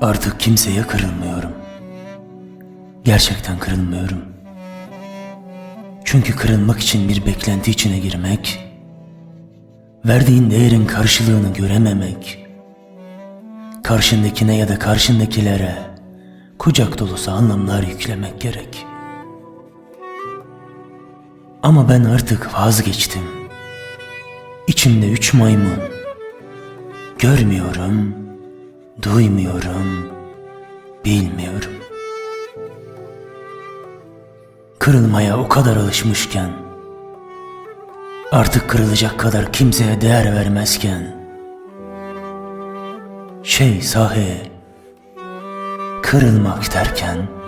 Artık kimseye kırılmıyorum. Gerçekten kırılmıyorum. Çünkü kırılmak için bir beklenti içine girmek, verdiğin değerin karşılığını görememek, karşındakine ya da karşındakilere kucak dolusu anlamlar yüklemek gerek. Ama ben artık vazgeçtim. İçimde üç maymun. Görmüyorum, duymuyorum, bilmiyorum. Kırılmaya o kadar alışmışken, artık kırılacak kadar kimseye değer vermezken, şey sahi, kırılmak derken